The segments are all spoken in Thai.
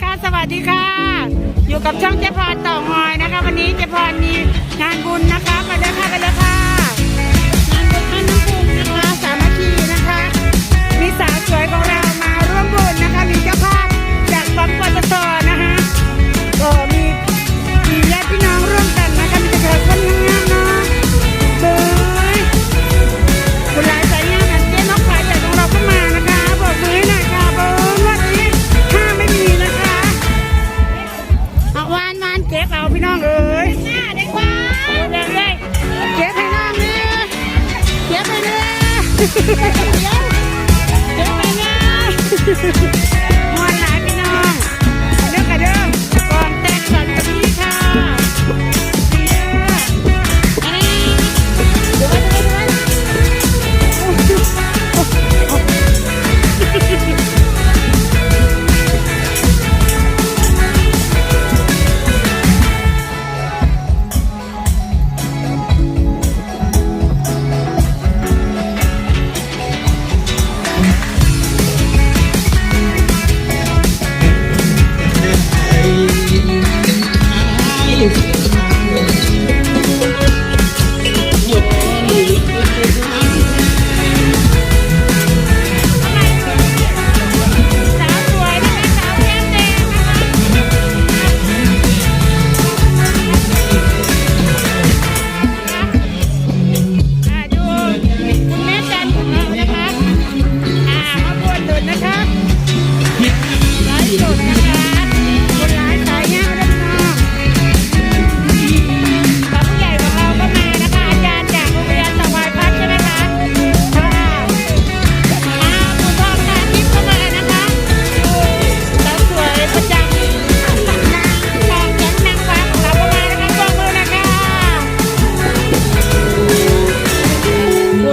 ค่ะสวัสดีค่ะ อยู่กับช่องเจพรต่อหอยนะคะ วันนี้เจพรมีงานบุญ เก็บเอาพี่น้องเอ้ยเด็กบ้าเด็กเลยเก็บให้น้องเนี่เก็บไปเลยเก็บไปเนี่ย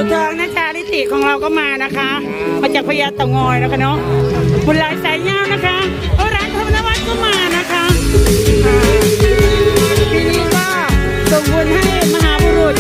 เทิงนะจ๊ะนิติของเราก็มานะคะ มาจากพญาต่างอยนะคะเนาะบุญลายสายย่างนะคะเออร้านธนวัฒน์ก็มานะคะปีนี้ก็ส่งบุญให้มหาบุรุษ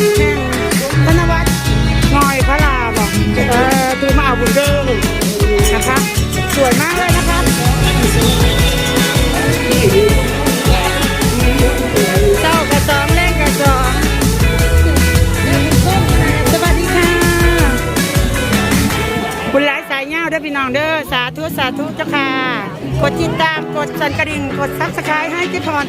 เง่าเด้อพี่น้องเด้อสาธุสาธุเจ้าค่ะ กดติดตามกดสันกระดิ่งกดซับสไครต์ให้เจ๊พร